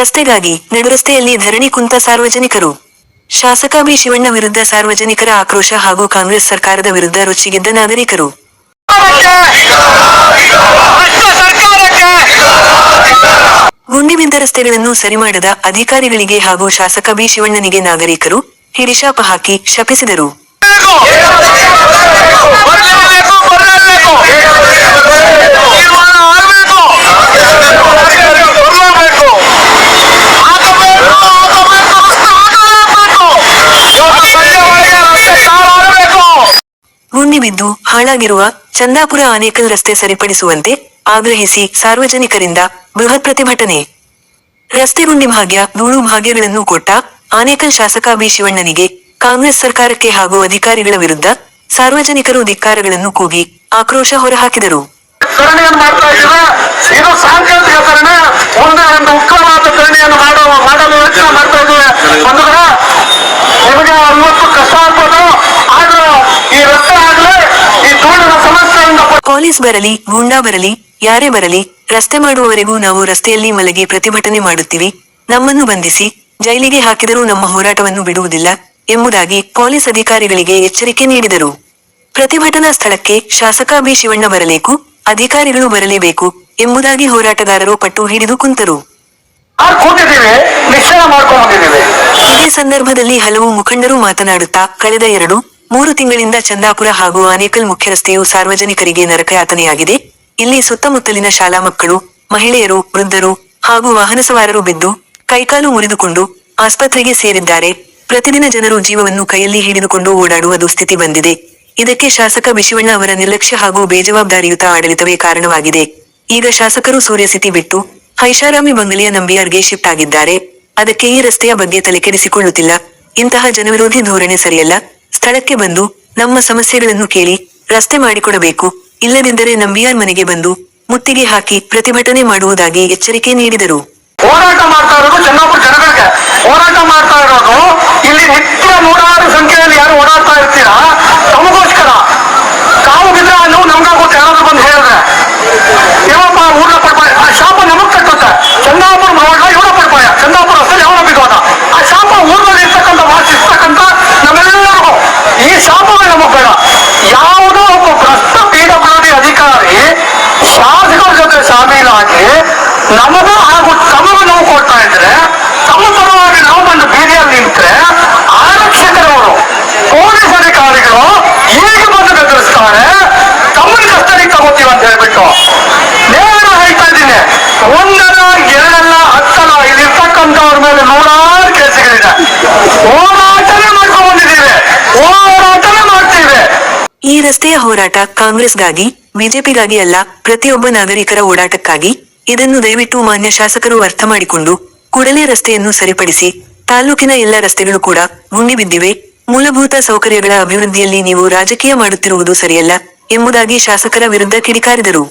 ರಸ್ತೆಗಾಗಿ ನಡುರಸ್ತೆಯಲ್ಲಿ ಧರಣಿ ಕುಂತ ಸಾರ್ವಜನಿಕರು. ಶಾಸಕ ಬಿ ಶಿವಣ್ಣ ವಿರುದ್ಧ ಸಾರ್ವಜನಿಕರ ಆಕ್ರೋಶ ಹಾಗೂ ಕಾಂಗ್ರೆಸ್ ಸರ್ಕಾರದ ವಿರುದ್ಧ ರುಚಿಗೆದ್ದ ನಾಗರಿಕರು. ಗುಂಡಿ ಬಿದ್ದ ರಸ್ತೆಗಳನ್ನು ಸರಿ ಮಾಡದ ಅಧಿಕಾರಿಗಳಿಗೆ ಹಾಗೂ ಶಾಸಕ ಬಿ ಶಿವಣ್ಣನಿಗೆ ನಾಗರಿಕರು ಹಿರಿಶಾಪ ಹಾಕಿ ಶಪಿಸಿದರು. ಹಾಳಾಗಿರುವ ಚಂದಾಪುರ ಆನೇಕಲ್ ರಸ್ತೆ ಸರಿಪಡಿಸುವಂತೆ ಆಗ್ರಹಿಸಿ ಸಾರ್ವಜನಿಕರಿಂದ ಬೃಹತ್ ಪ್ರತಿಭಟನೆ. ರಸ್ತೆ ಗುಂಡಿ ಭಾಗ್ಯ, ಧೂಳು ಭಾಗ್ಯಗಳನ್ನು ಕೊಟ್ಟ ಆನೇಕಲ್ ಶಾಸಕ ಬಿ ಶಿವಣ್ಣನಿಗೆ ಕಾಂಗ್ರೆಸ್ ಸರ್ಕಾರಕ್ಕೆ ಹಾಗೂ ಅಧಿಕಾರಿಗಳ ವಿರುದ್ಧ ಸಾರ್ವಜನಿಕರು ಧಿಕ್ಕಾರಗಳನ್ನು ಕೂಗಿ ಆಕ್ರೋಶ ಹೊರಹಾಕಿದರು. ನಿಮಗೆ ಅಲ್ವತ್ತು ಕಷ್ಟ ಆಗ್ಬೋದು. ಆದ್ರೂ ಈ ರಸ್ತೆ ಆಗ್ಲಿ ಪೊಲೀಸ್ ಬರಲಿ ಗೂಂಡಾ ಬರಲಿ ಯಾರೇ ಬರಲಿ ರಸ್ತೆ ಮಾಡುವವರೆಗೂ ನಾವು ರಸ್ತೆಯಲ್ಲಿ ಮಲಗಿ ಪ್ರತಿಭಟನೆ ಮಾಡುತ್ತೀವಿ. ನಮ್ಮನ್ನು ಬಂಧಿಸಿ ಜೈಲಿಗೆ ಹಾಕಿದರೂ ನಮ್ಮ ಹೋರಾಟವನ್ನು ಬಿಡುವುದಿಲ್ಲ ಎಂಬುದಾಗಿ ಪೊಲೀಸ್ ಅಧಿಕಾರಿಗಳಿಗೆ ಎಚ್ಚರಿಕೆ ನೀಡಿದರು. ಪ್ರತಿಭಟನಾ ಸ್ಥಳಕ್ಕೆ ಶಾಸಕ ಬಿ. ಶಿವಣ್ಣ ಬರಲೇಕು ಅಧಿಕಾರಿಗಳು ಬರಲೇಬೇಕು ಎಂಬುದಾಗಿ ಹೋರಾಟಗಾರರು ಪಟ್ಟು ಹಿಡಿದು ಕುಂತರು. ಇದೇ ಸಂದರ್ಭದಲ್ಲಿ ಹಲವು ಮುಖಂಡರು ಮಾತನಾಡುತ್ತಾ ಕಳೆದ ಎರಡು ಮೂರು ತಿಂಗಳಿಂದ ಚಂದಾಪುರ ಹಾಗೂ ಆನೇಕಲ್ ಮುಖ್ಯ ರಸ್ತೆಯು ಸಾರ್ವಜನಿಕರಿಗೆ ನರಕಯಾತನೆಯಾಗಿದೆ. ಇಲ್ಲಿ ಸುತ್ತಮುತ್ತಲಿನ ಶಾಲಾ ಮಕ್ಕಳು, ಮಹಿಳೆಯರು, ವೃದ್ಧರು ಹಾಗೂ ವಾಹನ ಸವಾರರು ಬಿದ್ದು ಕೈಕಾಲು ಮುರಿದುಕೊಂಡು ಆಸ್ಪತ್ರೆಗೆ ಸೇರಿದ್ದಾರೆ. ಪ್ರತಿದಿನ ಜನರು ಜೀವವನ್ನು ಕೈಯಲ್ಲಿ ಹಿಡಿದುಕೊಂಡು ಓಡಾಡುವ ದುಸ್ಥಿತಿ ಬಂದಿದೆ. ಇದಕ್ಕೆ ಶಾಸಕ ಬಿಶಿವಣ್ಣ ಅವರ ನಿರ್ಲಕ್ಷ್ಯ ಹಾಗೂ ಬೇಜವಾಬ್ದಾರಿಯುತ ಆಡಳಿತವೇ ಕಾರಣವಾಗಿದೆ. ಈಗ ಶಾಸಕರು ಸೂರ್ಯಸಿಟಿ ಬಿಟ್ಟು ಐಷಾರಾಮಿ ಬಂಗಲೆಯ ನಂಬಿಯಾರ್ಗೆ ಶಿಫ್ಟ್ ಆಗಿದ್ದಾರೆ. ಅದಕ್ಕೆ ಈ ರಸ್ತೆಯ ಬಗ್ಗೆ ತಲೆಕೆಡಿಸಿಕೊಳ್ಳುತ್ತಿಲ್ಲ. ಇಂತಹ ಜನವಿರೋಧಿ ಧೋರಣೆ ಸರಿಯಲ್ಲ. ಸ್ಥಳಕ್ಕೆ ಬಂದು ನಮ್ಮ ಸಮಸ್ಯೆಗಳನ್ನು ಕೇಳಿ ರಸ್ತೆ ಮಾಡಿಕೊಡಬೇಕು. ಇಲ್ಲದಿದ್ದರೆ ನಂಬಿಯಾರ್ ಮನೆಗೆ ಬಂದು ಮುತ್ತಿಗೆ ಹಾಕಿ ಪ್ರತಿಭಟನೆ ಮಾಡುವುದಾಗಿ ಎಚ್ಚರಿಕೆ ನೀಡಿದರು. ಹೋರಾಟ ಮಾಡ್ತಾ ಇರೋದು ಚನ್ನಾಪುರ ಜನಗಳಿಗೆ. ಹೋರಾಟ ಮಾಡ್ತಾ ಇರೋದು ಇಲ್ಲಿ ನಿತ್ಯ ನೂರಾರು ಸಂಖ್ಯೆಯಲ್ಲಿ ಯಾರು ಓಡಾಡ್ತಾ ಇರ್ತೀರಾ? ತಮಗೋಸ್ಕರ. ತಾವು ಬಿದ್ರೆ ನೋವು ನಮ್ಗಾಗುತ್ತೆ ಯಾರಾದ್ರೂ ಬಂದು ಹೇಳಿದ್ರೆ. ಇವಪ್ಪ ಊರ್ಲ ಪಡ್ಪಾಯ. ಶಾಪ ನಮಗ್ ಕಟ್ಟುತ್ತೆ. ಚಂದಾಪುರ ಮಾವಡ್ಲ ಇವರ ಪಡ್ಪಾಯ. ಚಂದಾಪುರ ರಸ್ತೆ ಯಾವ ಬಿದ್ದೋದ ಆ ಶಾಪ ಊರ್ನಲ್ಲಿ ಇರ್ತಕ್ಕಂಥ ವಾಸಿಸ್ತಕ್ಕಂಥ ನಮ್ಮೆಲ್ಲರಿಗೂ ಈ ಶಾಪವೇ ನಮಗ್ ಬೇಡ ಯಾವುದೋ ಒಬ್ಬ ಭ್ರಷ್ಟ ಪೀಡಬ್ಲ್ಯೂಡಿ ಅಧಿಕಾರಿ ಶಾಸಕರ ಜೊತೆ ಶಾಮೀಲಾಗಿ ನಮಗೂ ಹಾಗೂ ತಮಗೂ ನೋವು ಕೊಡ್ತಾ ಇದ್ರೆ ತಮ್ಮ ಪರವಾಗಿ ನಾವು ಬಂದು ಬೀದಿಯಲ್ಲಿ ನಿಂತ್ರೆ ಆರಕ್ಷಕರವರು ಪೊಲೀಸ್ ಅಧಿಕಾರಿಗಳು ಹೇಗೆ ಬಂದು ಬೆದರಿಸ್ತಾರೆ ತಮ್ಮನ್ನ ಕಸ್ಟಡಿಗೆ ತಗೋತೀವಿ ಅಂತ ಹೇಳ್ಬಿಟ್ಟು ನೇರ ಹೇಳ್ತಾ ಇದ್ದೀನಿ ಒಂದಲ್ಲ ಎರಡಲ್ಲ ಹತ್ತಲ್ಲ ಇಲ್ಲಿರ್ತಕ್ಕಂಥವ್ರ ಮೇಲೆ ನೂರಾರು ಕೇಸುಗಳಿದೆ ಹೋರಾಟನೇ ಮಾಡ್ಕೊಂಡು ಬಂದಿದ್ದೀವಿ ಹೋರಾಟನೇ ಮಾಡ್ತೀವಿ ಈ ರಸ್ತೆಯ ಹೋರಾಟ ಕಾಂಗ್ರೆಸ್ಗಾಗಿ, ಬಿಜೆಪಿಗಾಗಿ ಅಲ್ಲ, ಪ್ರತಿಯೊಬ್ಬ ನಾಗರಿಕರ ಓಡಾಟಕ್ಕಾಗಿ ಇದನ್ನು ದಯವಿಟ್ಟು ಮಾನ್ಯ ಶಾಸಕರು ಅರ್ಥ ಮಾಡಿಕೊಂಡು ಕೂಡಲೇ ರಸ್ತೆಯನ್ನು ಸರಿಪಡಿಸಿ, ತಾಲೂಕಿನ ಎಲ್ಲ ರಸ್ತೆಗಳು ಕೂಡ ಗುಂಡಿ ಬಿದ್ದಿವೆ. ಮೂಲಭೂತ ಸೌಕರ್ಯಗಳ ಅಭಿವೃದ್ಧಿಯಲ್ಲಿ ನೀವು ರಾಜಕೀಯ ಮಾಡುತ್ತಿರುವುದು ಸರಿಯಲ್ಲ ಎಂಬುದಾಗಿ ಶಾಸಕರ ವಿರುದ್ಧ ಕಿಡಿಕಾರಿದರು.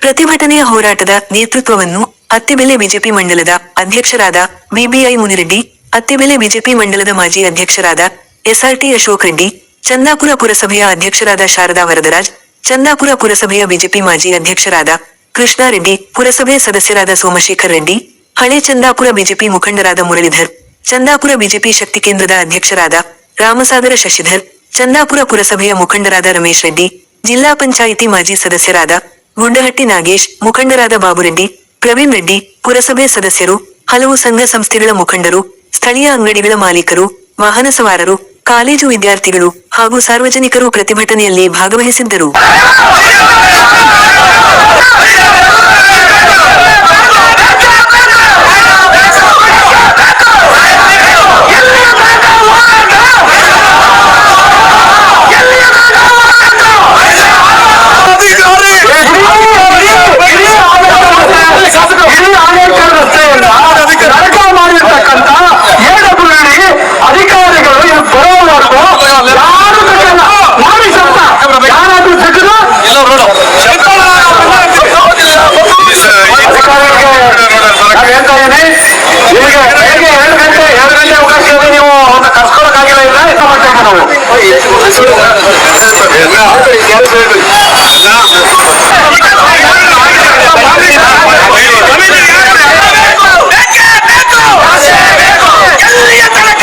ಪ್ರತಿಭಟನೆಯ ಹೋರಾಟದ ನೇತೃತ್ವವನ್ನು ಅತ್ತಿಬೆಲೆ ಬಿಜೆಪಿ ಮಂಡಲದ ಅಧ್ಯಕ್ಷರಾದ ಬಿಬಿಐ ಮುನಿರೆಡ್ಡಿ, ಅತ್ತಿಬೆಲೆ ಬಿಜೆಪಿ ಮಂಡಲದ ಮಾಜಿ ಅಧ್ಯಕ್ಷರಾದ ಎಸ್ಆರ್ಟಿ ಅಶೋಕ್ ರೆಡ್ಡಿ ಚಂದಾಪುರ ಪುರಸಭೆಯ ಅಧ್ಯಕ್ಷರಾದ ಶಾರದಾ ವರದರಾಜ್, ಚಂದಾಪುರ ಪುರಸಭೆಯ ಬಿಜೆಪಿ ಮಾಜಿ ಅಧ್ಯಕ್ಷರಾದ ಕೃಷ್ಣಾರೆಡ್ಡಿ ಪುರಸಭೆ ಸದಸ್ಯರಾದ ಸೋಮಶೇಖರ್ ರೆಡ್ಡಿ, ಹಳೆ ಚಂದಾಪುರ ಬಿಜೆಪಿ ಮುಖಂಡರಾದ ಮುರಳೀಧರ್, ಚಂದಾಪುರ ಬಿಜೆಪಿ ಶಕ್ತಿ ಕೇಂದ್ರದ ಅಧ್ಯಕ್ಷರಾದ ರಾಮಸಾಗರ ಶಶಿಧರ್, ಚಂದಾಪುರ ಪುರಸಭೆಯ ಮುಖಂಡರಾದ ರಮೇಶ್ ರೆಡ್ಡಿ, ಜಿಲ್ಲಾ ಪಂಚಾಯಿತಿ ಮಾಜಿ ಸದಸ್ಯರಾದ ಗುಂಡಹಟ್ಟಿ ನಾಗೇಶ್, ಮುಖಂಡರಾದ ಬಾಬುರೆಡ್ಡಿ ಪ್ರವೀಣ್ ರೆಡ್ಡಿ, ಪುರಸಭೆ ಸದಸ್ಯರು, ಹಲವು ಸಂಘ ಸಂಸ್ಥೆಗಳ ಮುಖಂಡರು, ಸ್ಥಳೀಯ ಅಂಗಡಿಗಳ ಮಾಲೀಕರು, ವಾಹನ ಸವಾರರು ಕಾಲೇಜು ವಿದ್ಯಾರ್ಥಿಗಳು ಹಾಗೂ ಸಾರ್ವಜನಿಕರು ಪ್ರತಿಭಟನೆಯಲ್ಲಿ ಭಾಗವಹಿಸಿದ್ದರು. ನರಕ ಅಧಿಕಾರಿಗಳು ಬರೋವರೆಗೂ ಯಾರು ಬೇಕಲ್ಲ ಮಾಡಿ ಸ್ವಲ್ಪ ಯಾರಾದ್ರೂ ಸಿಕ್ಕಿದ್ರು ಅಧಿಕಾರಿಗಳಿಗೆ ನಾನ್ ಹೇಳ್ತಾ ಇದೀನಿ ಈಗ ಬೆಳಿಗ್ಗೆ ಎರಡು ಗಂಟೆ ಎರಡು ಗಂಟೆ ಅವಕಾಶ ಇದೆ ನೀವು ಅವ್ರನ್ನ ಕರ್ಸ್ಕೊಳಕ್ಕಾಗಿಲ್ಲ ಇಲ್ಲ ಎಂತ ಮಾಡ್ತಾ ಇದ್ದೀವಿ ನಾವು. তারা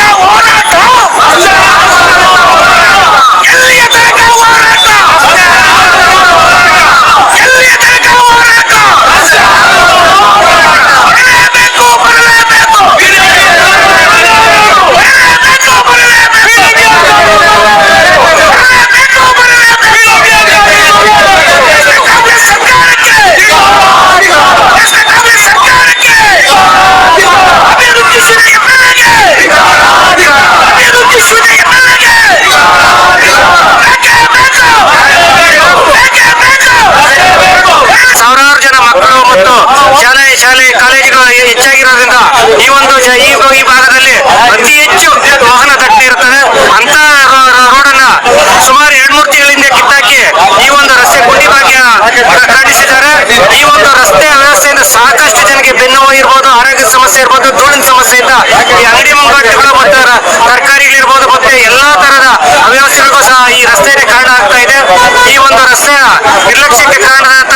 ರಸ್ತೆನೇ ಕಾರಣ ಆಗ್ತಾ ಇದೆ. ಈ ಒಂದು ರಸ್ತೆಯ ನಿರ್ಲಕ್ಷ್ಯಕ್ಕೆ ಕಾರಣದಂತ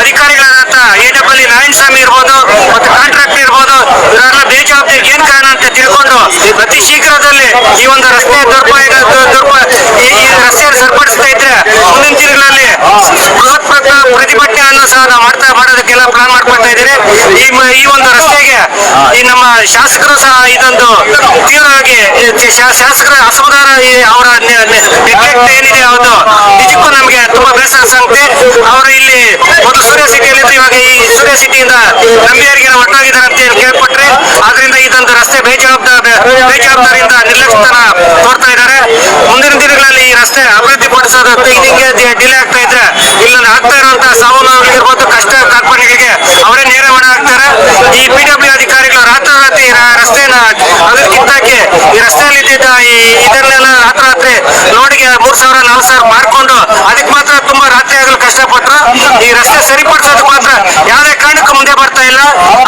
ಅಧಿಕಾರಿಗಳಾದಂತ ಎ ಡಬ್ಲ್ಯೂ ನಾರಾಯಣ ಸ್ವಾಮಿ ಇರ್ಬೋದು ಮತ್ತು ಕಾಂಟ್ರಾಕ್ಟ್ ಇರ್ಬೋದು ಇವರೆಲ್ಲ ಬೇಜವಾಬ್ದಾರಿ ಏನ್ ಕಾರಣ ಅಂತ ತಿಳ್ಕೊಂಡು ಅತಿ ಶೀಘ್ರದಲ್ಲಿ ಈ ಒಂದು ರಸ್ತೆ ದುರ್ಬಳ ದುರ್ಬ ಈ ರಸ್ತೆಯನ್ನು ಸರಿಪಡಿಸ್ತಾ ಇದ್ರೆ ಮುಂದಿನ ದಿನಗಳಲ್ಲಿ ಪ್ರತಿಭಟನೆಯನ್ನು ಸಹ ನಾವು ಮಾಡ್ತಾ ಮಾಡೋದಕ್ಕೆಲ್ಲ ಪ್ಲಾನ್ ಮಾಡ್ಕೊಳ್ತಾ ಇದ್ದೀರಿ. ಈ ಈ ಒಂದು ರಸ್ತೆಗೆ ಈ ನಮ್ಮ ಶಾಸಕರು ಸಹ ಇದೊಂದು ತೀವ್ರವಾಗಿ ಶಾಸಕರ ಅಸಮಾಧಾನ ಈ ಅವರ ನೆ- ನೆ- ಏನಿದೆ ಅದು ನಿಜಕ್ಕೂ ನಮಗೆ ತುಂಬಾ ಬೇಸರ ಸಂಗತಿ. ಅವರು ಇಲ್ಲಿ ಒಂದು ಸೂರ್ಯ ಸಿಟಿಯಲ್ಲಿ ಇವಾಗ ಈ ಸೂರ್ಯ ಸಿಟಿಯಿಂದ ನಂಬಿಯರಿಗೆ ಒಟ್ಟಾಗಿದ್ದಾರೆ ಅಂತ ಹೇಳಿ ಕೇಳ್ಪಟ್ರೆ ಆದ್ರಿಂದ ಇದೊಂದು ರಸ್ತೆ ಬೇಜವಾಬ್ದಾರಿ ಬೇಜವಾಬ್ದಾರಿಯಿಂದ ನಿರ್ಲಕ್ಷ್ಯತನ ತೋರ್ತಾ ಇದ್ದಾರೆ. ಮುಂದಿನ ದಿನಗಳಲ್ಲಿ ಈ ರಸ್ತೆ ಅಭಿವೃದ್ಧಿ ಪಡಿಸೋದು ಹಿಂಗೆ ಡಿಲೇ ಆಗ್ತಾ ಇದ್ರೆ ಇಲ್ಲೊಂದು ಆಗ್ತಾ ಸಾವು ನೋವುಗಳಿರ್ಬೋದು ಕಷ್ಟ ಕಾರ್ಪಣ್ಯಗಳಿಗೆ ಅವರೇ ನೇರ ಹೊಣೆ ಹಾಕ್ತಾರೆ ಈ ಪಿ ಡಬ್ಲ್ಯೂ ಅಧಿಕಾರಿಗಳು ರಾತ್ರೋರಾತ್ರಿ ರ- ರಸ್ತೆನ ಅದ್ರ ಕಿತ್ತಾಕಿ ಈ ರಸ್ತೆಯಲ್ಲಿ ಇದ್ದಿದ್ದ ಈ ಇದನ್ನೆಲ್ಲ ರೋಡ್ಗೆ ಮೂರ್ ಸಾವಿರ, ನಾಲ್ಕು ಸಾವಿರ ಮಾಡ್ಕೊಂಡು ಅದಕ್ಕೆ ಮಾತ್ರ ತುಂಬಾ ರಾತ್ರಿ ಆಗಲು ಕಷ್ಟಪಟ್ಟು ಈ ರಸ್ತೆ ಸರಿಪಡಿಸೋದಕ್ಕೆ ಮಾತ್ರ ಯಾವುದೇ ಕಾರಣಕ್ಕೂ ಮುಂದೆ ಬರ್ತಾ ಇಲ್ಲ.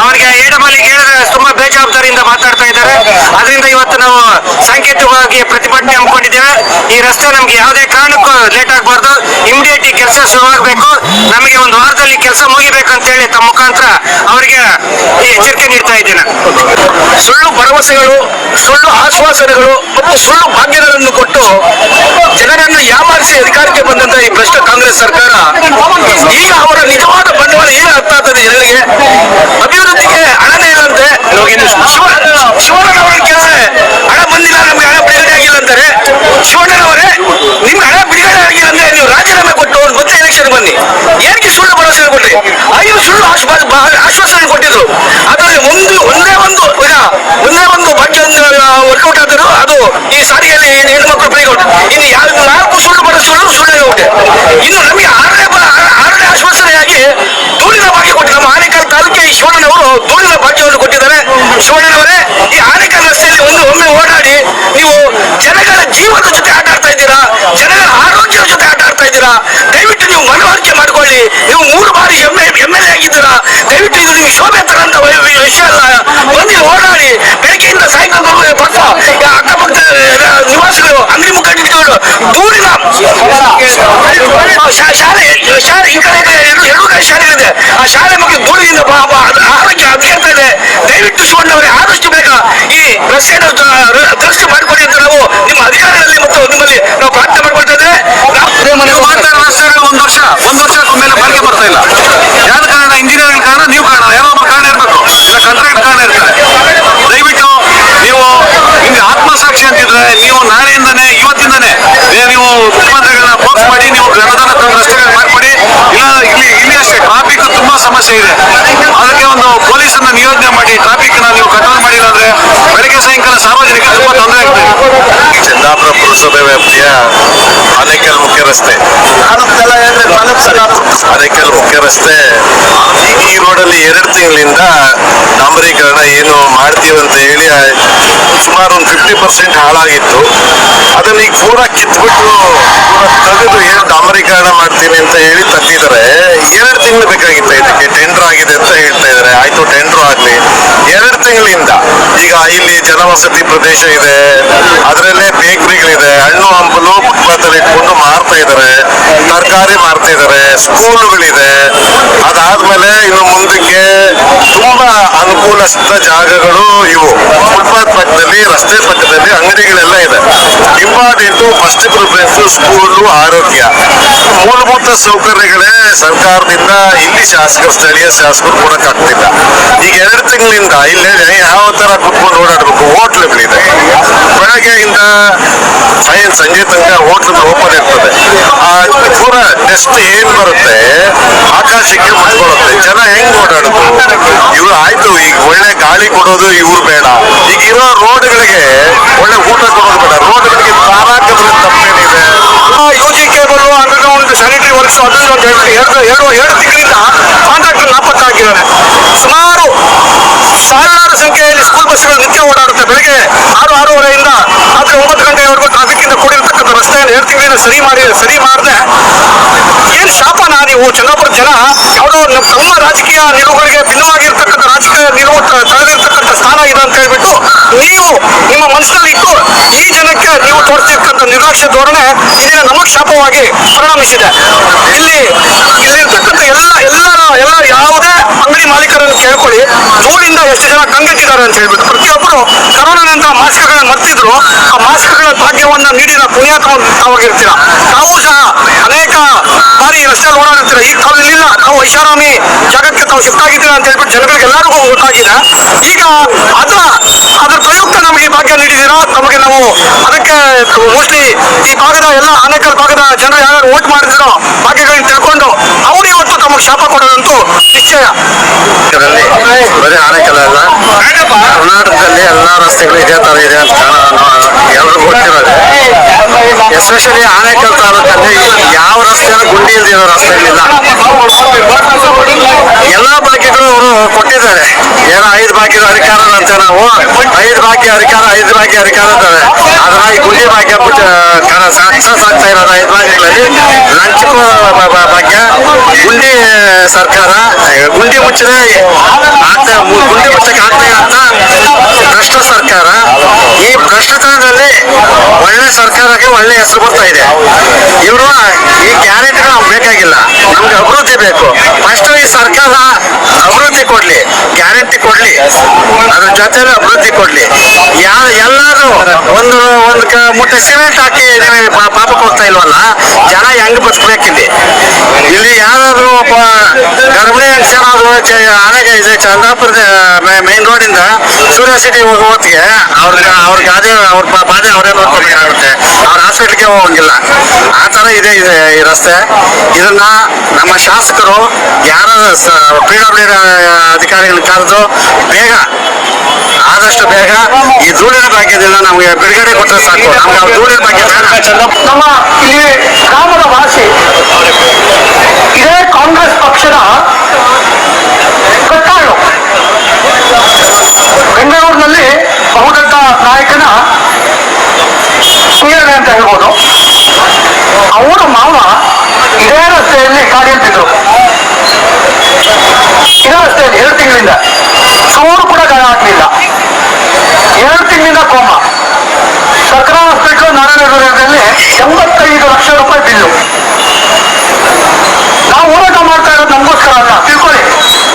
ಅವರಿಗೆ ಏಡಮಲ್ಲಿಗೆ ಹೇಳಿದ್ರೆ ತುಂಬಾ ಬೇಜವಾಬ್ದಾರಿಯಿಂದ ಮಾತಾಡ್ತಾ ಇದ್ದಾರೆ. ಅದರಿಂದ ಇವತ್ತು ನಾವು ಸಾಂಕೇತಿಕವಾಗಿ ಪ್ರತಿಭಟನೆ ಹಮ್ಮಿಕೊಂಡಿದ್ದೇವೆ. ಈ ರಸ್ತೆ ನಮ್ಗೆ ಯಾವುದೇ ಕಾರಣಕ್ಕೂ ಲೇಟ್ ಆಗಬಾರ್ದು. ಇಮಿಡಿಯೇಟ್ ಈ ಕೆಲಸ ಶುರುವಾಗಬೇಕು ನಮಗೆ ಒಂದು ವಾರದಲ್ಲಿ ಕೆಲಸ ಮುಗಿಬೇಕು ಅಂತ ಹೇಳಿ ತಮ್ಮ ಮುಖಾಂತರ ಅವರಿಗೆ ಈ ಎಚ್ಚರಿಕೆ ನೀಡ್ತಾ ಇದ್ದೇನೆ. ಸುಳ್ಳು ಭರವಸೆಗಳು, ಸುಳ್ಳು ಆಶ್ವಾಸನೆಗಳು ಮತ್ತು ಸುಳ್ಳು ಭಾಗ್ಯಗಳನ್ನು ಕೊಟ್ಟು ಜನರನ್ನು ಯಾಮಾರಿಸಿ ಅಧಿಕಾರಕ್ಕೆ ಬಂದಂತ ಈ ಭ್ರಷ್ಟ ಕಾಂಗ್ರೆಸ್ ಸರ್ಕಾರ ಈಗ ಅವರ ನಿಜವಾದ ಬಂಡವಾಳ ಏನು ಅರ್ಥ ಆಗ್ತದೆ ಜನರಿಗೆ? ಅಭಿವೃದ್ಧಿಗೆ ಹಣನೇ ಇಲ್ಲಂತೆ ಶಿವ- ಶಿವಣ್ಣನವರನ್ನ ಕೇಳಿದ್ರೆ ಹಣ ಬಂದಿಲ್ಲ, ನಮ್ಗೆ ಹಣ ಬಿಡುಗಡೆ ಆಗಿಲ್ಲ ಅಂತಾರೆ. ಶಿವಣ್ಣನವರೇ, ನಿಮ್ಗೆ ಹಣ ಬಿಡುಗಡೆ ಆಗಿಲ್ಲ ಅಂದ್ರೆ ನೀವು ರಾಜೀನಾಮೆ ಕೊಟ್ಟು ಮತ್ತೆ ಎಲೆಕ್ಷನ್ ಬನ್ನಿ? ಏನಕ್ಕೆ ಸುಳ್ಳು ಭರವಸೆ ಕೊಟ್ರಿ? ಐದು ಸುಳ್ಳು ಆಶ್ವಾಸನೆ ಕೊಟ್ಟಿದ್ರು. ಅದರಲ್ಲಿ ಒಂದು, ಒಂದೇ ಒಂದು ಒಂದೇ ಒಂದು ವರ್ಕೌಟ್ ಆದರೂ ಅದು ಈ ಸಾರಿಗೆಯಲ್ಲಿ ಏನು ಹೆಣ್ಮಕ್ಳು ಫ್ರೀ ಇನ್ನು ಯಾವ ನಾಲ್ಕು ಸುಳ್ಳು ಬಡ ಸುಳ್ಳು ಸುಳ್ಳೆ ಹೋಗಿದೆ ಇನ್ನು ನಮಗೆ ಆರನೇ ಆರನೇ ಆಶ್ವಾಸನೆಯಾಗಿ ಧೂಳಿನ ಭಾಗ್ಯ ಕೊಟ್ಟು ನಮ್ಮ ಆನೇಕಲ್ ಈ ಶಿವಣ್ಣನವರು ಧೂಳಿನ ಭಾಗ್ಯವನ್ನು ಕೊಟ್ಟಿದ್ದಾರೆ. ಶಿವಣ್ಣನವರೇ ಈ ಆನೇಕಲ್ ರಸ್ತೆಯಲ್ಲಿ ಒಂದು ಒಮ್ಮೆ ಓಡಾಡಿ ನೀವು ಜನಗಳ ಜೀವನದ ಜೊತೆ ಆಟ ಆಡ್ತಾ ಇದ್ದೀರಾ? ಜನಗಳ ಆರೋಗ್ಯದ ಜೊತೆ ಆಟ ಆಡ್ತಾ ಇದ್ದೀರಾ? ದಯವಿಟ್ಟು ನೀವು ಮನವರಿಕೆ ಮಾಡ್ಕೊಳ್ಳಿ. ನೀವು ಮೂರು ಬಾರಿ ಎಂ ಎಲ್ ಎ ಆಗಿದ್ದೀರಾ? ದಯವಿಟ್ಟು ಇದು ನಿಮ್ಗೆ ಶೋಭೆ ತರಂತ ವಿಷಯ ಅಲ್ಲ ಬಂದು ಓಡಾಡಿ ಬೆಳಗ್ಗೆಯಿಂದ ಸಾಯಂಕಾಲದವರೆಗೆ ಬರ್ತಾ ಈ ಅಕ್ಕಪಕ್ಕದ ನಿವಾಸಿಗಳು ಅಂಗಡಿ ಮುಖಂಡರು ದೂರಿನ ಶಾಲೆ ಶಾಲೆ ಈ ಕಡೆ ಇದೆ, ಎರಡು ಕಡೆ ಶಾಲೆಗಳಿದೆ ಆ ಶಾಲೆ ಮಕ್ಕಳು ದೂರದಿಂದ ಆರೋಗ್ಯ ಹದಗೆಡ್ತಾ ಇದೆ. ದಯವಿಟ್ಟು ಶಿವಣ್ಣವರೇ ಆದಷ್ಟು ಬೇಗ ಈ ರಸ್ತೆಯನ್ನು ದುರಸ್ತಿ ಮಾಡಿಕೊಡಿ ಅಂತ ನಾವು ನಿಮ್ಮ ಅಧಿಕಾರಿಗಳಲ್ಲಿ ಮತ್ತು ನಿಮ್ಮಲ್ಲಿ ನಾವು ಪ್ರಾರ್ಥನೆ ಮಾಡ್ಕೊಳ್ತಾ ಇದ್ದೇವೆ. ಒಂದು ವರ್ಷ ಒಂದು ವರ್ಷ ಮೇಲೆ ಬಾಳಿಕೆ ಬರ್ತಾ ಇಲ್ಲ. ಯಾರ ಕಾರಣ? ಇಂಜಿನಿಯರಿಂಗ್ ಕಾರಣ ನೀವು ಕಾರಣ ಯಾರೋ ಒಬ್ಬ ಕಾರಣ ಇರ್ಬೇಕು ಇಲ್ಲ ಕಾಂಟ್ರಾಕ್ಟ್ ಕಾರಣ ಇರ್ತಾರೆ ದಯವಿಟ್ಟು ನೀವು ನಿಮ್ಗೆ ಆತ್ಮಸಾಕ್ಷಿ ಅಂತಿದ್ರೆ ನೀವು ನಾಳೆಯಿಂದಾನೆ ಇವತ್ತಿಂದಾನೆ ಏ, ನೀವು ಮುಖ್ಯಮಂತ್ರಿಗಳನ್ನ ಫೋರ್ಸ್ ಮಾಡಿ ನೀವು ಅನುದಾನ ತಂದು ರಸ್ತೆಗಳು ಮಾಡ್ಕೊಡಿ ಇಲ್ಲ ಇಲ್ಲಿ ಇಲ್ಲಿ ಅಷ್ಟೇ ಟ್ರಾಫಿಕ್ ತುಂಬಾ ಸಮಸ್ಯೆ ಇದೆ. ಅದಕ್ಕೆ ಒಂದು ಪೊಲೀಸನ್ನ ನಿಯೋಜನೆ ಮಾಡಿ ಟ್ರಾಫಿಕ್ ನೀವು ಕಂಟ್ರೋಲ್ ಮಾಡಿಲ್ಲ ಅಂದ್ರೆ ಬೆಳಗ್ಗೆ ಸಾಯಂಕಾಲ ಸಾರ್ವಜನಿಕರಿಗೆ ತುಂಬಾ ತೊಂದರೆ ಆಗ್ತದೆ. ಚಂದಾಪುರ ಪುರಸಭೆ ವ್ಯಾಪ್ತಿಯ ಆನೇಕಲ್ ಮುಖ್ಯ ರಸ್ತೆ. ಆನೇಕಲ್ ಮುಖ್ಯ ರಸ್ತೆ ಈ- ರೋಡ್ ರೋಡಲ್ಲಿ ಎರಡು ತಿಂಗಳಿಂದ ಡಾಂಬರೀಕರಣ ಏನು ಮಾಡ್ತೀವಂತ ಹೇಳಿ ಸುಮಾರು ಒಂದು ಫಿಫ್ಟಿ ಪರ್ಸೆಂಟ್ ಹಾಳಾಗಿತ್ತು. ಅದನ್ನ ಈಗ ಪೂರ ಕಿತ್ಬಿಟ್ಟು ತೆಗೆದು ಏನು ಡಾಂಬರೀಕರಣ ಮಾಡ್ತೀನಿ ಅಂತ ಹೇಳಿ ತೆಗ್ದಿದ್ದಾರೆ ಎರಡು ತಿಂಗಳು ಬೇಕಾಗಿತ್ತು ಇದಕ್ಕೆ ಟೆಂಡರ್ ಆಗಿದೆ ಅಂತ ಹೇಳ್ತಾ ಇದ್ದಾರೆ ಆಯ್ತು ಟೆಂಡರ್ ಆಗ್ಲಿ ಎರಡು ತಿಂಗಳಿಂದ ಈಗ ಇಲ್ಲಿ ಜನವಸತಿ ಪ್ರದೇಶ ಇದೆ. ಅದರಲ್ಲೇ ಬೇಕರಿಗಳಿದೆ. ಹಣ್ಣು, ಹಂಪಲು ಫುಟ್ಪಾತಲ್ಲಿ ಇಟ್ಕೊಂಡು ಮಾರ್ತಾ ಇದ್ದಾರೆ ತರಕಾರಿ ಮಾರ್ತಾ ಇದ್ದಾರೆ ಸ್ಕೂಲುಗಳಿದೆ. ಅದಾದ್ಮೇಲೆ ಇನ್ನು ಮುಂದಕ್ಕೆ ತುಂಬಾ ಅನುಕೂಲಸ್ಥ ಜಾಗಗಳು ಇವು. ಫುಟ್ಪಾತ್ ಪಕ್ಕದಲ್ಲಿ, ರಸ್ತೆ ಪಕ್ಕದಲ್ಲಿ ಅಂಗಡಿಗಳೆಲ್ಲ ಇದೆ. ಇಂಪಾರ್ಟೆಂಟು ಫಸ್ಟ್ ಪ್ರಿಫರೆನ್ಸ್ ಸ್ಕೂಲು ಆರೋಗ್ಯ. ಮೂಲಭೂತ ಸೌಕರ್ಯಗಳೇ ಸರ್ಕಾರದಿಂದ ಇಲ್ಲಿ ಶಾಸಕರು ಸ್ಥಳೀಯ ಶಾಸಕರು ಕೊಡಕ್ಕಾಗ್ತಿಲ್ಲ ಈಗ ಎರಡು ತಿಂಗಳಿಂದ ಇಲ್ಲೇ ಯಾವ ತರ ಕುತ್ಕೊಂಡು ಓಡಾಡ್ಬೇಕು? ಹೋಟ್ಲುಗಳಿದೆ. ಬೆಳಗ್ಗೆಯಿಂದ ಫೈನ್ ಸಂಜೆ ತನಕ ಹೋಟ್ಲು ಓಪನ್ ಇರ್ತದೆ. ಆ, ಪೂರ ಟೆಸ್ಟ್ ಏನ್ ಬರುತ್ತೆ? ಆಕಾಶಕ್ಕೆ ಮುಚ್ಕೊಳ್ಳುತ್ತೆ. ಜನ ಓಡಾಡುದು ಇವ್ರು ಆಯ್ತು, ಈಗ ಒಳ್ಳೆ ಗಾಳಿ ಕೊಡೋದು ಇವ್ರು ಬೇಡ. ಈಗ ಇರೋ ರೋಡ್ಗಳಿಗೆ ಒಳ್ಳೆ ಊಟ ಕೊಡೋದು ಬೇಡ. ರೋಡ್ಗಳಿಗೆ ತಾರಾಕಿದ್ರೆ ತಪ್ಪೇನಿದೆ. U cable underground sanitary works ಒಂದು ಎರಡು ಎರಡು ಎರಡು ತಿಂಗಳಿಂದ ಕಾಂಟ್ರಾಕ್ಟರ್ ನಾಪತ್ತಾಗಿದ್ದಾರೆ ಸುಮಾರು ಸಾವಿರಾರು ಸಂಖ್ಯೆಯಲ್ಲಿ ಸ್ಕೂಲ್ ಬಸ್ಗಳು ನಿತ್ಯ ಓಡಾಡುತ್ತೆ. ಬೆಳಗ್ಗೆ ಆರು, ಆರೂವರೆಯಿಂದ ರಾತ್ರಿ ಒಂಬತ್ತು ಗಂಟೆವರೆಗೂ ಟ್ರಾಫಿಕ್ ಇಂದ ಕೂಡಿರ್ತಕ್ಕಂಥ ರಸ್ತೆಯನ್ನು ಎರಡು ತಿಂಗಳಿಂದ ಸರಿ ಮಾಡಿ, ಸರಿ ಮಾಡದೆ. ಏನು ಶಾಪನ ನೀವು? ಚಂದ್ರಪುರ ಜನ ಯಾವುದೋ ನಮ್ಮ ತಮ್ಮ ರಾಜಕೀಯ ನಿಲುವುಗಳಿಗೆ ಭಿನ್ನವಾಗಿರ್ತಕ್ಕಂಥ ರಾಜಕೀಯ ನಿಲುವು ತಳೆದಿರ್ತಕ್ಕಂಥ ಸ್ಥಾನ ಇದೆ ಅಂತ ಹೇಳ್ಬಿಟ್ಟು ನೀವು ನಿಮ್ಮ ಮನಸ್ಸಿನಲ್ಲಿ ಇಟ್ಟು ಈ ಜನಕ್ಕೆ ನೀವು ತೋರಿಸಿರ್ತಕ್ಕಂಥ ನಿರ್ಲಕ್ಷ್ಯ ಧೋರಣೆ ಇದೀಗ ನಮಗೆ ಶಾಪವಾಗಿ ಪರಿಣಮಿಸಿದೆ. ಇಲ್ಲಿ ಇಲ್ಲಿರ್ತಕ್ಕಂಥ ಎಲ್ಲ ಎಲ್ಲರ ಎಲ್ಲ ಯಾವುದೇ ಅಂಗಡಿ ಮಾಲೀಕರನ್ನು ಕೇಳ್ಕೊಳ್ಳಿ. ಧೂಳಿಂದ ಎಷ್ಟು ಜನ ಕಂಗೆಟ್ಟಿದ್ದಾರೆ ಅಂತ ಹೇಳ್ಬಿಟ್ಟು ಪ್ರತಿಯೊಬ್ಬರು ಕರೋನಾನಿಂದ ಮಾಸ್ಕ್ಗಳನ್ನ ಮರ್ತಿದ್ರು. ಆ ಮಾಸ್ಕ್ಗಳ ಭಾಗ್ಯವನ್ನ ನೀಡಿದ ಪುಣ್ಯಾತ್ಮವಾಗಿರ್ತೀರ ತಾವು ಸಹ ಅನೇಕ ಬಾರಿ ರಸ್ತೆಯಲ್ಲಿ ಓಡಾಡುತ್ತೀರ. ಈ ಇಲ್ಲಿಲ್ಲ ತಾವು ಐಷಾರಾಮಿ ಜಾಗಕ್ಕೆ ತಾವು ಶಿಫ್ಟ್ ಆಗಿದ್ದೀರಾ ಅಂತ ಹೇಳ್ಬಿಟ್ಟು ಜನಗಳಿಗೆ ಎಲ್ಲರಿಗೂ ಗೊತ್ತಾಗಿದೆ ಈಗ ಅದರ ಅದರ ಪ್ರಯುಕ್ತ ನಮಗೆ ಭಾಗ್ಯ ನೀಡಿದ್ದೀರಾ? ನಮಗೆ ನಾವು ಅದಕ್ಕೆ ಮೋಸ್ಟ್ಲಿ ಈ ಭಾಗದ ಎಲ್ಲ ಆನೇಕಲ್ ಭಾಗದ ಜನರು ಯಾರು ವೋಟ್ ಮಾಡಿದಿರೋ ಭಾಗ್ಯಗಳನ್ನ ತಿಳ್ಕೊಂಡು ಅವ್ರು ಇವತ್ತು ತಮಗೆ ಶಾಪ ಕೊಡೋದಂತೂ ನಿಶ್ಚಯ. ಬರೀ ಆನೆಕಲ್ ಅಲ್ಲ? ಕರ್ನಾಟಕದಲ್ಲಿ ಎಲ್ಲಾ ರಸ್ತೆಗಳು ಇದೇ ತರ ಇದೆ ಅಂತ ಎಲ್ರಿಗೂ ಗೊತ್ತಿರೋದು. ಎಸ್ಪೆಷಲಿ ಆನೆಕಲ್ ತಾಲೂಕಲ್ಲಿ ಯಾವ ರಸ್ತೆನೂ ಗುಂಡಿ ಇಲ್ದಿರೋ ಇಲ್ಲ ಎಲ್ಲಾ ಬಾಕಿಗಳು ಅವರು ಕೊಟ್ಟಿದ್ದಾರೆ. ಏನೋ ಐದು ಬಾಕಿ ಅಧಿಕಾರ ಅಂತ ನಾವು, ಐದು ಬಾಕಿ ಅಧಿಕಾರ, ಐದು ಬಾಕಿ ಅಧಿಕಾರ ಅಂತಾರೆ ಆದ್ರೆ ಈ ಗುಂಡಿ ಬಾಕಿ ಸಕ್ಸಸ್ ಆಗ್ತಾ ಇರೋದು ಐದು ಬಾಕಿಗಳಲ್ಲಿ. ಲಂಚ್ ಬ- ಬ- ಭಾಗ್ಯ. ಗುಂಡಿ ಸರ್ಕಾರ ಗುಂಡಿ ಮುಚ್ಚದೆ, ಆಗ್ತಾ ಗುಂಡಿ ಮುಚ್ಚಕ್ಕೆ ಆಗ್ತಾ ಅಂತ ಭ್ರಷ್ಟ ಸರ್ಕಾರ. ಈ ಭ್ರಷ್ಟತನದಲ್ಲಿ ಒಳ್ಳೆ ಸರ್ಕಾರಕ್ಕೆ ಒಳ್ಳೆ ಹೆಸರು ಬರ್ತಾ ಇದೆ. ಇವರು ಈ ಕ್ಯಾರೆಟ್ಗಳು ನಮ್ಗೆ ಬೇಕಾಗಿಲ್ಲ. ನಮ್ಗೆ ಅಭಿವೃದ್ಧಿ ಬೇಕು. ಫಸ್ಟ್ ಈ ಸರ್ಕಾರ ಅಭಿವೃದ್ಧಿ ಕೊಡ್ಲಿ, ಗ್ಯಾರಂಟಿ ಕೊಡ್ಲಿ, ಅದ್ರ ಜೊತೆಲಿ ಅಭಿವೃದ್ಧಿ ಕೊಡ್ಲಿ. ಎಲ್ಲಾರು ಒಂದು ಒಂದು ಕ- ಸಿಮೆಂಟ್ ಹಾಕಿ ಪಾಪ ಪಾಪಕ್ಕೆ ಹೋಗ್ತಾ ಇಲ್ವಲ್ಲ? ಜನ ಹೆಂಗ್ ಬದುಕ್ಬೇಕಿಲ್ಲಿ? ಇಲ್ಲಿ ಯಾರಾದ್ರೂ ಒಬ್ಬ ಗರ್ಭಿಣಿ ಹೆಂಗಸೇನಾದ್ರು ಆನೆಗೆ ಇದೆ ಚಂದ್ರಾಪುರದ ಮೇನ್ ರೋಡ್ ಇಂದ ಸೂರ್ಯ ಸಿಟಿ ಹೋಗೋ ಹೊತ್ತಿಗೆ ಅವ್ರಿಗೆ ಅವ್ರಿಗೆ ಅದೇ ಅವ್ರ ಬಾಧೆ ಅವರೇ ನೋಡ್ಕೊಬೇಕಾಗುತ್ತೆ. ಅವ್ರ ಹಾಸ್ಪಿಟ್ಲಿಗೆ ಹೋಗಂಗಿಲ್ಲ. ಆ ತರ ಇದೆ ಇದೆ ಈ ರಸ್ತೆ. ಇದನ್ನ ನಮ್ಮ ಶಾಸಕರು, ಯಾರ ಪಿ ಡಬ್ಲ್ಯೂ ಅಧಿಕಾರಿಗಳನ್ನ ಕರೆದು ಬೇಗ ಆದಷ್ಟು ಬೇಗ ಈ ಧೂಳಿನ ಭಾಗ್ಯದಿಂದ ನಮಗೆ ಬಿಡುಗಡೆ ಕೊಟ್ಟರೆ ಸಾಕು. ನಮ್ಗೆ ಆ ಧೂಳಿನ ಭಾಗ್ಯ ಬೇಡ ನಮ್ಮ ಈ ಗ್ರಾಮದ ವಾಸಿ ಇದೇ ಕಾಂಗ್ರೆಸ್ ಪಕ್ಷದ ಕಟ್ಟಾಳು. ಬೆಂಗಳೂರಿನಲ್ಲಿ ಬಹುದೊಡ್ಡ ನಾಯಕನ ಸೂರ್ಯನ ಅಂತ ಹೇಳ್ಬೋದು. ಅವರ ಮಾವ ಇದೇ ರಸ್ತೆಯಲ್ಲಿ ಗಾಡಿ ಎತ್ತಿದ್ರು ಇದೇ ರಸ್ತೆಯಲ್ಲಿ ಎರಡು ತಿಂಗಳಿಂದ. ಚೂರು ಕೂಡ ಗಾಯ ಆಗ್ಲಿಲ್ಲ ಎರಡು ತಿಂಗಳಿಂದ ಕೋಮ. ಸರ್ಕಾರ ಹಾಸ್ಪಿಟಲ್ ನಾರಾಯಣನಗರದಲ್ಲಿ ಎಂಬತ್ತೈದು ಲಕ್ಷ ರೂಪಾಯಿ ಬಿಲ್ಲು. ನಾವು ಹೋರಾಟ ಮಾಡ್ತಾ ಇರೋದು ನಮಗೋಸ್ಕರ ಅಲ್ಲ. ತಿಳ್ಕೊಳ್ಳಿ.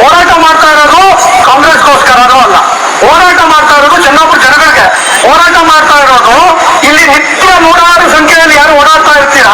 ಹೋರಾಟ ಮಾಡ್ತಾ ಇರೋದು ಕಾಂಗ್ರೆಸ್ಗೋಸ್ಕರನೂ ಅಲ್ಲ. ಹೋರಾಟ ಮಾಡ್ತಾ ಇರೋದು ಚನ್ನಾಪುರ ಜನಗಳಿಗೆ. ಹೋರಾಟ ಮಾಡ್ತಾ ಇರೋದು ಇಲ್ಲಿ ನಿತ್ಯ ನೂರಾರು ಸಂಖ್ಯೆಯಲ್ಲಿ ಯಾರು ಓಡಾಡ್ತಾ ಇರ್ತೀರಾ?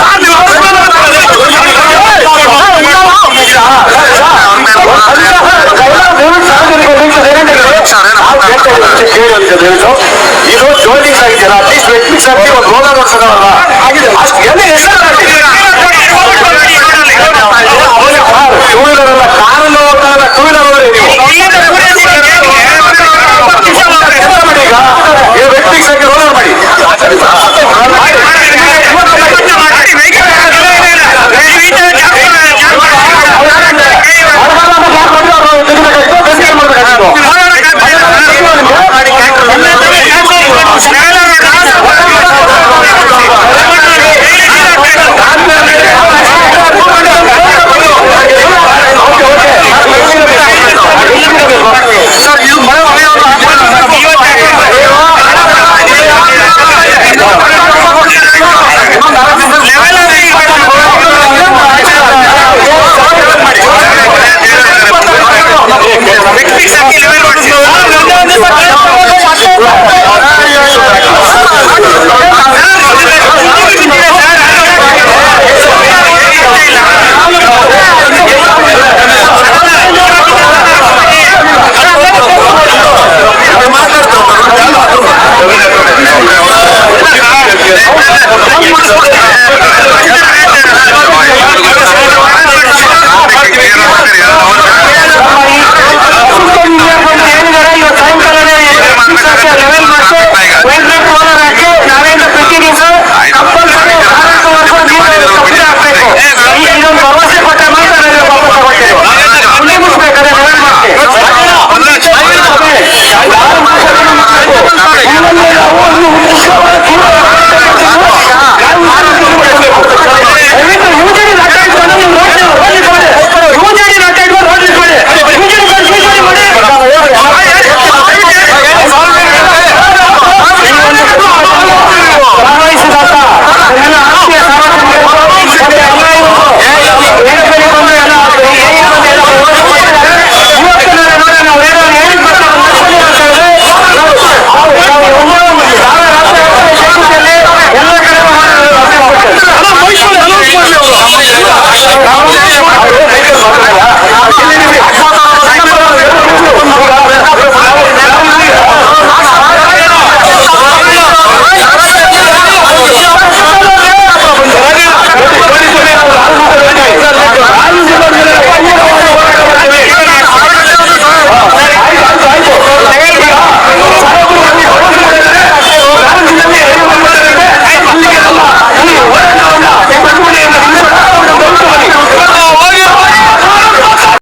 ಜನ ಅಟ್ಲೀಸ್ಟ್ ವ್ಯಕ್ತಿ ಶಕ್ತಿ ಒಂದು ಹೋದಾಗ ಒಂದು ಸಲ ಅಲ್ಲ ಆಗಿದೆ